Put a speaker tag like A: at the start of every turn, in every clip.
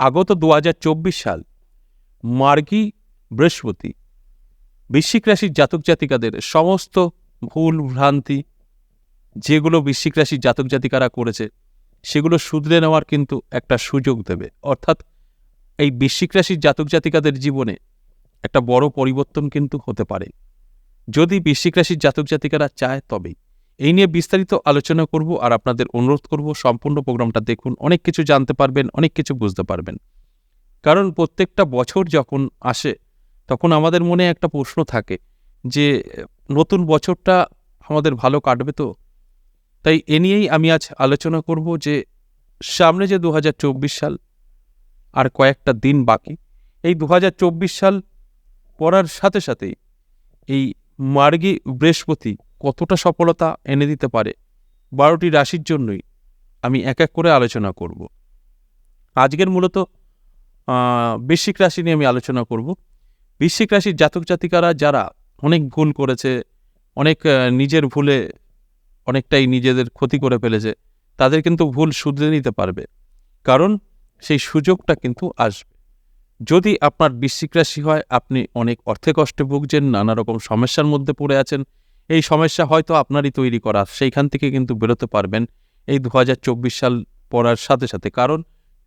A: আগত দু হাজার চব্বিশ সাল, মার্গী বৃহস্পতি, বৃশ্চিক রাশির জাতক জাতিকাদের সমস্ত ভুল ভ্রান্তি যেগুলো বৃশ্চিক রাশির জাতক জাতিকারা করেছে, সেগুলো শুধরে নেওয়ার কিন্তু একটা সুযোগ দেবে। অর্থাৎ এই বৃশ্চিক রাশির জাতক জাতিকাদের জীবনে একটা বড় পরিবর্তন কিন্তু হতে পারে। যদি বৃশ্চিক রাশির জাতক জাতিকারা চায় তবেই। এই নিয়ে বিস্তারিত আলোচনা করব আর আপনাদের অনুরোধ করব সম্পূর্ণ প্রোগ্রামটা দেখুন, অনেক কিছু জানতে পারবেন, অনেক কিছু বুঝতে পারবেন। কারণ প্রত্যেকটা বছর যখন আসে, তখন আমাদের মনে একটা প্রশ্ন থাকে যে, নতুন বছরটা আমাদের ভালো কাটবে তো? তাই এ নিয়েই আমি আজ আলোচনা করব যে, সামনে যে দু হাজার চব্বিশ সাল আর কয়েকটা দিন বাকি, এই দু হাজার চব্বিশ সাল পড়ার সাথে সাথেই এই মার্গী বৃহস্পতি কতটা সফলতা এনে দিতে পারে বারোটি রাশির জন্যই আমি এক এক করে আলোচনা করব। আজকের মূলত বৃশ্চিক রাশি নিয়ে আমি আলোচনা করব। বৃশ্চিক রাশির জাতক জাতিকারা যারা অনেক ভুল করেছে, অনেক নিজের ভুলে অনেকটাই নিজেদের ক্ষতি করে ফেলেছে, তাদের কিন্তু ভুল শুধরে নিতে পারবে। কারণ সেই সুযোগটা কিন্তু আসবে। যদি আপনার বৃশ্চিক রাশি হয়, আপনি অনেক অর্থে কষ্টে ভুগছেন, নানা রকম সমস্যার মধ্যে পড়ে আছেন, এই সমস্যা হয়তো আপনারই তৈরি করা, সেইখান থেকে কিন্তু বেরোতে পারবেন এই দু হাজার চব্বিশ সাল পড়ার সাথে সাথে। কারণ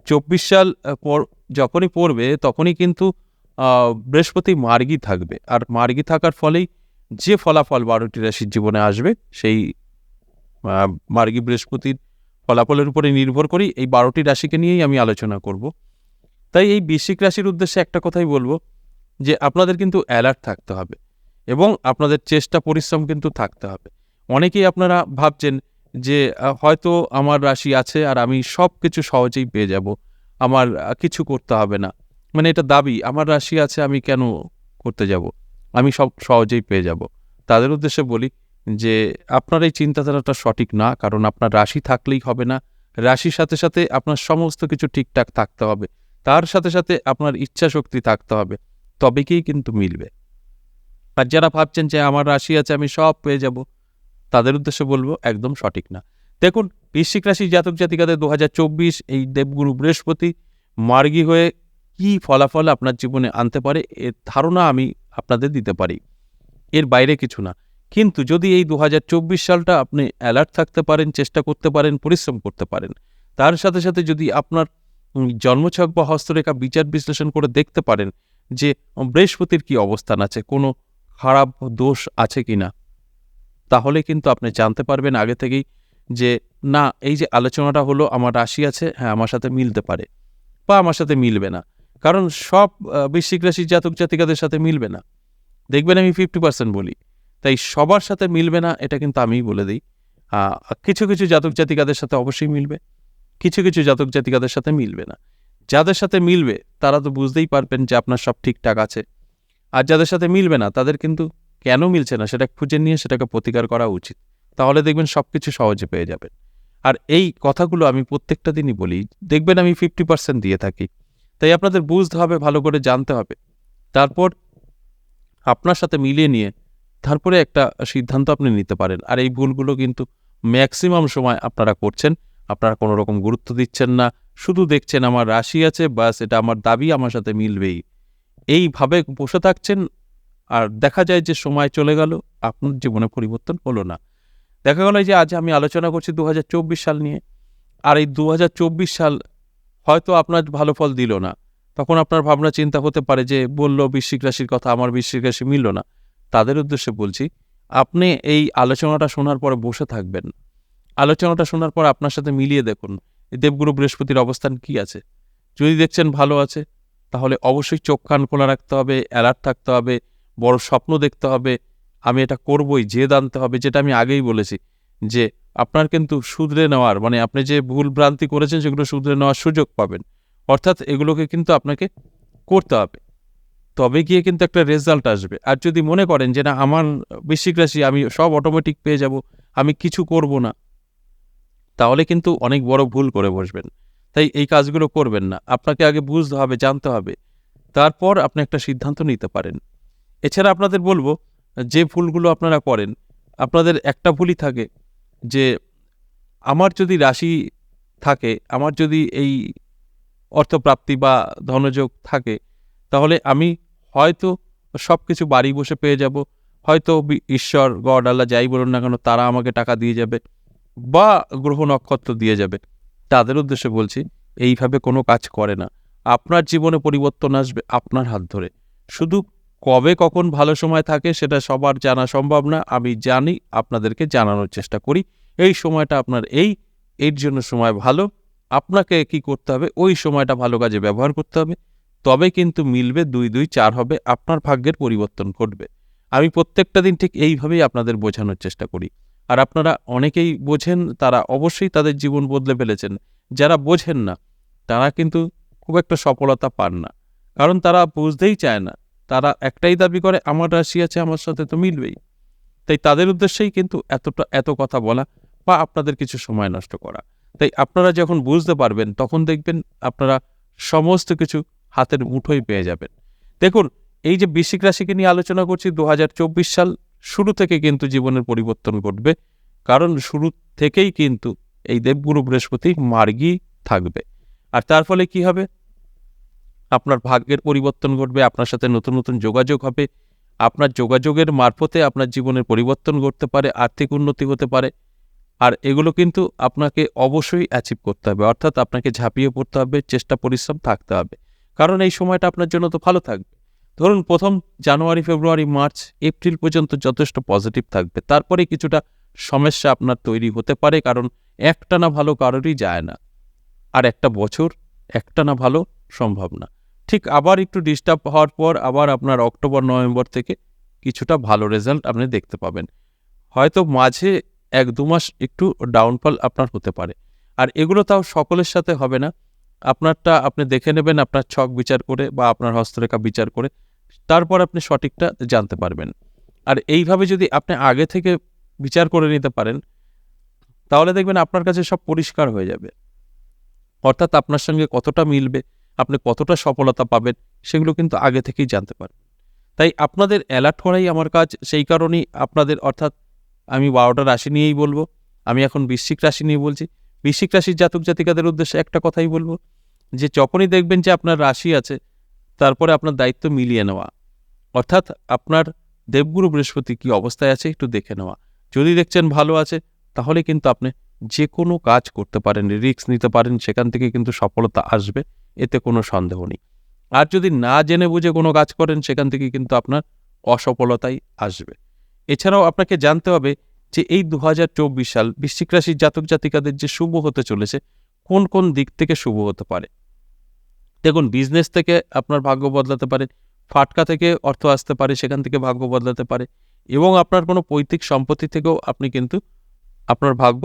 A: চব্বিশ সাল পর, যখনই পড়বে, তখনই কিন্তু বৃহস্পতি মার্গী থাকবে। আর মার্গী থাকার ফলেই যে ফলাফল বারোটি রাশির জীবনে আসবে, সেই মার্গী বৃহস্পতির ফলাফলের উপরে নির্ভর করেই এই বারোটি রাশিকে নিয়েই আমি আলোচনা করব। তাই এই বৃশ্চিক রাশির উদ্দেশ্যে একটা কথাই বলব যে আপনাদের কিন্তু অ্যালার্ট থাকতে হবে এবং আপনাদের চেষ্টা পরিশ্রম কিন্তু থাকতে হবে। অনেকেই আপনারা ভাবছেন যে হয়তো আমার রাশি আছে আর আমি সব কিছু সহজেই পেয়ে যাব, আমার কিছু করতে হবে না। মানে এটা দাবি, আমার রাশি আছে, আমি কেন করতে যাব? আমি সব সহজেই পেয়ে যাব। তাদের উদ্দেশ্যে বলি যে, আপনার এই চিন্তাধারাটা সঠিক না, কারণ আপনার রাশি থাকলেই হবে না। রাশির সাথে সাথে আপনার সমস্ত কিছু ঠিকঠাক থাকতে হবে। তার সাথে সাথে আপনার ইচ্ছা শক্তি থাকতে হবে। তবেকেই কিন্তু মিলবে। আর যারা ভাবছেন যে আমার রাশি আছে, আমি সব পেয়ে যাব, তাদের উদ্দেশ্যে বলব, একদম সঠিক না। দেখুন, বৃশ্চিক রাশি জাতক জাতিকাদের দু হাজার চব্বিশ এই দেবগুরু বৃহস্পতি মার্গী হয়ে কি ফলাফল আপনার জীবনে আনতে পারে, এর ধারণা আমি আপনাদের দিতে পারি। এর বাইরে কিছু না। কিন্তু যদি এই দু হাজার চব্বিশ সালটা আপনি অ্যালার্ট থাকতে পারেন, চেষ্টা করতে পারেন, পরিশ্রম করতে পারেন, তার সাথে সাথে যদি আপনার জন্মছক বা হস্তরেখা বিচার বিশ্লেষণ করে দেখতে পারেন যে বৃহস্পতির কি অবস্থান আছে, কোনো খারাপ দোষ আছে কি না। তাহলে কিন্তু আপনি জানতে পারবেন আগে থেকেই যে, না, এই যে আলোচনাটা হলো, আমার রাশি আছে হ্যাঁ আমার সাথে মিলতে পারে বা আমার সাথে মিলবে না। কারণ সব বৃশ্চিক রাশির জাতক জাতিকাদের সাথে মিলবে না। দেখবেন আমি ফিফটি পার্সেন্ট বলি। তাই সবার সাথে মিলবে না, এটা কিন্তু আমিই বলে দিই। কিছু কিছু জাতক জাতিকাদের সাথে অবশ্যই মিলবে। কিছু কিছু জাতক জাতিকাদের সাথে মিলবে না। যাদের সাথে মিলবে, তারা তো বুঝতেই পারবেন যে আপনার সব ঠিকঠাক আছে। আর যাদের সাথে মিলবে না, তাদের কিন্তু কেন মিলছে না, সেটা খুঁজে নিয়ে সেটাকে প্রতিকার করা উচিত। তাহলে দেখবেন সব কিছু সহজে পেয়ে যাবেন। আর এই কথাগুলো আমি প্রত্যেকটা দিনই বলি, দেখবেন আমি ফিফটি পার্সেন্ট দিয়ে থাকি। তাই আপনাদের বুঝতে হবে, ভালো করে জানতে হবে। তারপর আপনার সাথে মিলিয়ে নিয়ে তারপরে একটা সিদ্ধান্ত আপনি নিতে পারেন। আর এই ভুলগুলো কিন্তু ম্যাক্সিমাম সময় আপনারা করছেন। আপনারা কোনো রকম গুরুত্ব দিচ্ছেন না, শুধু দেখছেন আমার রাশি আছে বাস এটা আমার দাবি, আমার সাথে মিলবেই। এইভাবে বসে থাকছেন, আর দেখা যায় যে সময় চলে গেল, আপনার জীবনে পরিবর্তন হলো না। দেখা গেল যে আজ আমি আলোচনা করছি দু হাজার চব্বিশ সাল নিয়ে। আর এই দু হাজার চব্বিশ সাল হয়তো আপনার ভালো ফল দিল না। তখন আপনার ভাবনা চিন্তা হতে পারে যে, বলল বৃশ্চিক রাশির কথা, আমার বৃশ্চিক রাশি মিলল না। তাদের উদ্দেশ্যে বলছি, আপনি এই আলোচনাটা শোনার পরে বসে থাকবেন। আলোচনাটা শোনার পর আপনার সাথে মিলিয়ে দেখুন দেবগুরু বৃহস্পতির অবস্থান কি আছে। যদি দেখছেন ভালো আছে, তাহলে অবশ্যই চোখ, কান খোলা রাখতে হবে অ্যালার্ট থাকতে হবে, বড় স্বপ্ন দেখতে হবে, আমি এটা করবই জেদ আনতে হবে, যেটা আমি আগেই বলেছি, যে আপনার কিন্তু শুধরে নেওয়ার মানে আপনি যে ভুল ভ্রান্তি করেছেন, সেগুলো শুধরে নেওয়ার সুযোগ পাবেন। অর্থাৎ এগুলোকে কিন্তু আপনাকে করতে হবে। তবে গিয়ে কিন্তু একটা রেজাল্ট আসবে। আর যদি মনে করেন যে না, আমার বৃশ্চিক রাশি, আমি সব অটোমেটিক পেয়ে যাব, আমি কিছু করব না তাহলে কিন্তু অনেক বড় ভুল করে বসবেন। তাই এই কাজগুলো করবেন না। আপনাকে আগে বুঝতে হবে, জানতে হবে। তারপর আপনি একটা সিদ্ধান্ত নিতে পারেন। এছাড়া আপনাদের বলব, যে ভুলগুলো আপনারা করেন, আপনাদের একটা ভুলই থাকে যে, আমার যদি রাশি থাকে, আমার যদি এই অর্থপ্রাপ্তি বা ধনযোগ থাকে, তাহলে আমি হয়তো সব কিছু বাড়ি বসে পেয়ে যাব। হয়তো ঈশ্বর, গড, আল্লাহ যাই বলুন না কেন, তারা আমাকে টাকা দিয়ে যাবে। বা গ্রহ নক্ষত্র দিয়ে যাবে। তাদের উদ্দেশ্যে বলছি, এইভাবে কোনো কাজ করে না। আপনার জীবনে পরিবর্তন আসবে আপনার হাত ধরে। শুধু কবে কখন ভালো সময় থাকে সেটা সবার জানা সম্ভব না। আমি জানি, আপনাদেরকে জানানোর চেষ্টা করি। এই সময়টা আপনার এই, এর জন্য সময় ভালো। আপনাকে কি করতে হবে? ওই সময়টা ভালো কাজে ব্যবহার করতে হবে। তবে কিন্তু মিলবে দুই দুই, চার হবে, আপনার ভাগ্যের পরিবর্তন ঘটবে। আমি প্রত্যেকটা দিন ঠিক এইভাবেই আপনাদের বোঝানোর চেষ্টা করি। আর আপনারা অনেকেই বোঝেন, তারা অবশ্যই তাদের জীবন বদলে ফেলেছেন। যারা বোঝেন না, তারা কিন্তু খুব একটা সফলতা পান না। কারণ তারা বুঝতেই চায় না। তারা একটাই দাবি করে, আমার রাশি আছে, আমার সাথে তো মিলবেই। তাই তাদের উদ্দেশ্যেই কিন্তু এতটা, এত কথা বলা বা আপনাদের কিছু সময় নষ্ট করা। তাই আপনারা যখন বুঝতে পারবেন, তখন দেখবেন আপনারা সমস্ত কিছু হাতের মুঠোই পেয়ে যাবেন। দেখুন, এই যে বৃশ্চিক রাশিকে নিয়ে আলোচনা করছি, দু হাজার চব্বিশ সাল শুরু থেকে কিন্তু জীবনের পরিবর্তন ঘটবে। কারণ শুরু থেকেই কিন্তু এই দেবগুরু বৃহস্পতি মার্গী থাকবে। আর তার ফলে কি হবে? আপনার ভাগ্যের পরিবর্তন ঘটবে, আপনার সাথে নতুন নতুন যোগাযোগ হবে, আপনার যোগাযোগের মারফতে আপনার জীবনের পরিবর্তন ঘটতে পারে, আর্থিক উন্নতি হতে পারে। আর এগুলো কিন্তু আপনাকে অবশ্যই অ্যাচিভ করতে হবে। অর্থাৎ আপনাকে ঝাঁপিয়ে পড়তে হবে, চেষ্টা, পরিশ্রম থাকতে হবে। কারণ এই সময়টা আপনার জন্য তো ভালো থাকবে। ধরুন প্রথম জানুয়ারি, ফেব্রুয়ারি, মার্চ, এপ্রিল পর্যন্ত যথেষ্ট পজিটিভ থাকবে। তারপরে কিছুটা সমস্যা আপনার তৈরি হতে পারে, কারণ একটানা ভালো কারোরই যায় না। আর একটা বছর একটানা ভালো সম্ভব না। ঠিক আবার একটু ডিস্টার্ব হওয়ার পর আবার আপনার অক্টোবর, নভেম্বর থেকে কিছুটা ভালো রেজাল্ট আপনি দেখতে পাবেন। হয়তো মাঝে এক দু মাস একটু ডাউনফল আপনার হতে পারে। আর এগুলো তাও সকলের সাথে হবে না। আপনারটা আপনি দেখে নেবেন, আপনার ছক বিচার করে বা আপনার হস্তরেখা বিচার করে, তারপর আপনি সঠিকটা জানতে পারবেন। আর এইভাবে যদি আপনি আগে থেকে বিচার করে নিতে পারেন, তাহলে দেখবেন আপনার কাছে সব পরিষ্কার হয়ে যাবে। অর্থাৎ আপনার সঙ্গে কতটা মিলবে, আপনি কতটা সফলতা পাবেন, সেগুলো কিন্তু আগে থেকেই জানতে পারবেন। তাই আপনাদের অ্যালার্ট করাই আমার কাজ, সেই কারণেই আপনাদের, অর্থাৎ আমি বারোটা রাশি নিয়েই বলব, আমি এখন বৃশ্চিক রাশি নিয়ে বলছি। বৃশ্চিক রাশির জাতক জাতিকাদের উদ্দেশ্যে একটা কথাই বলব, যে যখনই দেখবেন যে আপনার রাশি আছে, তারপরে আপনার দায়িত্ব মিলিয়ে নেওয়া। অর্থাৎ আপনার দেবগুরু বৃহস্পতি কি অবস্থায় আছে একটু দেখে নেওয়া। যদি দেখছেন ভালো আছে, তাহলে কিন্তু আপনি যে কোনো কাজ করতে পারেন, রিস্ক নিতে পারেন, সেখান থেকে কিন্তু সফলতা আসবে, এতে কোনো সন্দেহ নেই। আর যদি না জেনে বুঝে কোনো কাজ করেন, সেখান থেকে কিন্তু আপনার অসফলতাই আসবে। এছাড়াও আপনাকে জানতে হবে যে এই দু হাজার চব্বিশ সাল বৃশ্চিক রাশির জাতক জাতিকাদের যে শুভ হতে চলেছে, কোন কোন দিক থেকে শুভ হতে পারে? দেখুন বিজনেস থেকে আপনার ভাগ্য বদলাতে পারে, ফাটকা থেকে অর্থ আসতে পারে, সেখান থেকে ভাগ্য বদলাতে পারে, এবং আপনার কোনো পৈতৃক সম্পত্তি থেকেও আপনি কিন্তু আপনার ভাগ্য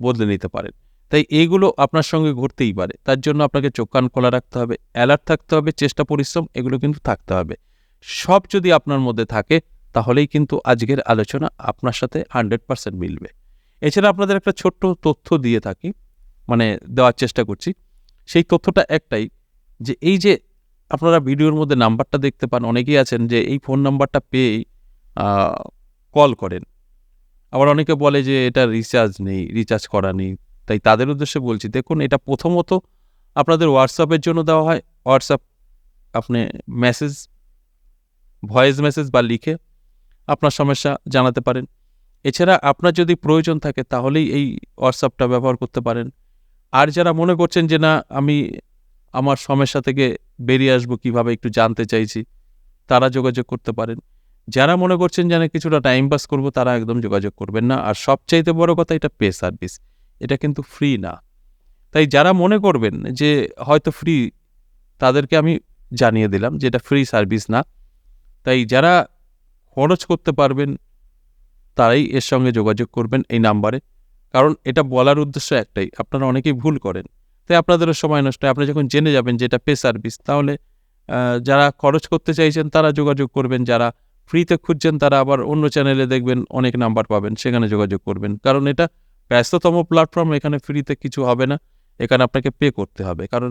A: বদলে নিতে পারেন। তাই এইগুলো আপনার সঙ্গে ঘটতেই পারে। তার জন্য আপনাকে চোখ কান খোলা রাখতে হবে অ্যালার্ট থাকতে হবে, চেষ্টা, পরিশ্রম, এগুলো কিন্তু থাকতে হবে। সব যদি আপনার মধ্যে থাকে তাহলেই কিন্তু আজকের আলোচনা আপনার সাথে হান্ড্রেড পার্সেন্ট মিলবে। এছাড়া আপনাদের একটা ছোট্ট তথ্য দিয়ে থাকি মানে দেওয়ার চেষ্টা করছি। সেই তথ্যটা একটাই যে এই যে আপনারা ভিডিওর মধ্যে নাম্বারটা দেখতে পান, অনেকেই আছেন যে এই ফোন নাম্বারটা পেয়েই কল করেন। আবার অনেকে বলে যে এটা রিচার্জ নেই, রিচার্জ করা নেই। তাই তাদের উদ্দেশ্যে বলছি, দেখুন এটা প্রথমত আপনাদের হোয়াটসঅ্যাপের জন্য দেওয়া হয়। হোয়াটসঅ্যাপ আপনি মেসেজ ভয়েস মেসেজ বা লিখে আপনার সমস্যা জানাতে পারেন। এছাড়া আপনার যদি প্রয়োজন থাকে তাহলেই এই হোয়াটসঅ্যাপটা ব্যবহার করতে পারেন। আর যারা মনে করছেন যে না, আমি আমার সমস্যা থেকে বেরিয়ে আসব কীভাবে একটু জানতে চাইছি, তারা যোগাযোগ করতে পারেন। যারা মনে করছেন যেন কিছুটা টাইম পাস করব, তারা একদম যোগাযোগ করবেন না। আর সবচাইতে বড় কথা, এটা পে সার্ভিস এটা কিন্তু ফ্রি না। তাই যারা মনে করবেন যে হয়তো ফ্রি তাদেরকে আমি জানিয়ে দিলাম যে এটা ফ্রি সার্ভিস না। তাই যারা খরচ করতে পারবেন, তারাই এর সঙ্গে যোগাযোগ করবেন এই নাম্বারে। কারণ এটা বলার উদ্দেশ্য একটাই, আপনারা অনেকেই ভুল করেন। তাই আপনাদেরও সময় নষ্ট আপনি যখন জেনে যাবেন যে এটা পে সার্ভিস তাহলে যারা খরচ করতে চাইছেন তারা যোগাযোগ করবেন, যারা ফ্রিতে খুঁজছেন তারা আবার অন্য চ্যানেলে দেখবেন, অনেক নাম্বার পাবেন, সেখানে যোগাযোগ করবেন। কারণ এটা ব্যস্ততম প্ল্যাটফর্ম, এখানে ফ্রিতে কিছু হবে না, এখানে আপনাকে পে করতে হবে। কারণ,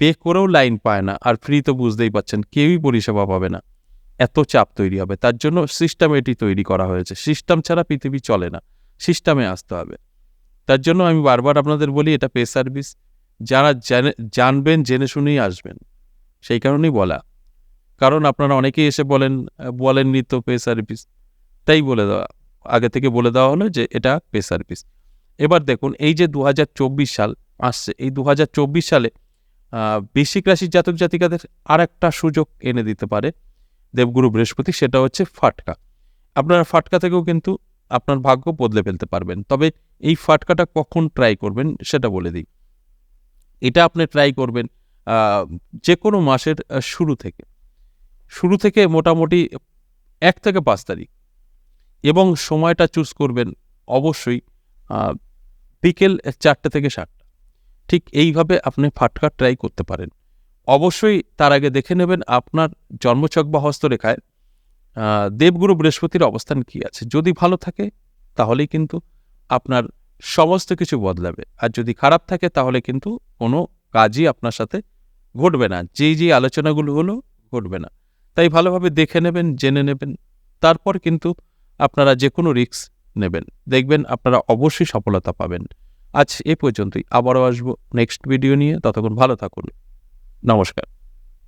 A: পে করেও লাইন পায় না, আর ফ্রি তো বুঝতেই পাচ্ছেন কেউই পরিষেবা পাবে না। এত চাপ তৈরি হবে। তার জন্য সিস্টেম এটি তৈরি করা হয়েছে। সিস্টেম ছাড়া পৃথিবী চলে না। সিস্টেমে আসতে হবে। তার জন্য আমি বারবার আপনাদের বলি, এটা পে সার্ভিস যারা জেনে, জানবেন, জেনে শুনেই আসবেন। সেই কারণেই বলা। কারণ আপনারা অনেকেই এসে বলেন, বলেননি তো পে সার্ভিস তাই বলে দেওয়া। আগে থেকে বলে দেওয়া হলো যে এটা পে সার্ভিস এবার দেখুন, এই যে দু হাজার চব্বিশ সাল আসছে, এই দু হাজার চব্বিশ সালে বৃশ্চিক রাশির জাতক জাতিকাদের আর একটা সুযোগ এনে দিতে পারে। দেবগুরু বৃহস্পতি, সেটা হচ্ছে ফাটকা। আপনারা ফাটকা থেকেও কিন্তু আপনার ভাগ্য বদলে ফেলতে পারবেন। তবে এই ফাটকাটা কখন ট্রাই করবেন, সেটা বলে দিই। এটা আপনি ট্রাই করবেন যে কোনো মাসের শুরু থেকে। শুরু থেকে মোটামুটি এক থেকে পাঁচ তারিখ। এবং সময়টা চুজ করবেন অবশ্যই বিকেল চারটে থেকে সাতটা। ঠিক এইভাবে আপনি ফাটকা ট্রাই করতে পারেন। অবশ্যই তার আগে দেখে নেবেন আপনার জন্মচক বা হস্তরেখায় দেবগুরু বৃহস্পতির অবস্থান কি আছে। যদি ভালো থাকে, তাহলেই কিন্তু আপনার সমস্ত কিছু বদলাবে। আর যদি খারাপ থাকে, তাহলে কিন্তু কোনো কাজই আপনার সাথে ঘটবে না। যেই যেই আলোচনাগুলো হলো, ঘটবে না। তাই ভালোভাবে দেখে নেবেন, জেনে নেবেন। তারপর কিন্তু আপনারা যে কোনো রিস্ক নেবেন। দেখবেন আপনারা অবশ্যই সফলতা পাবেন। আজ এ পর্যন্তই। আবারও আসব নেক্সট ভিডিও নিয়ে। ততক্ষণ ভালো থাকুন। নমস্কার।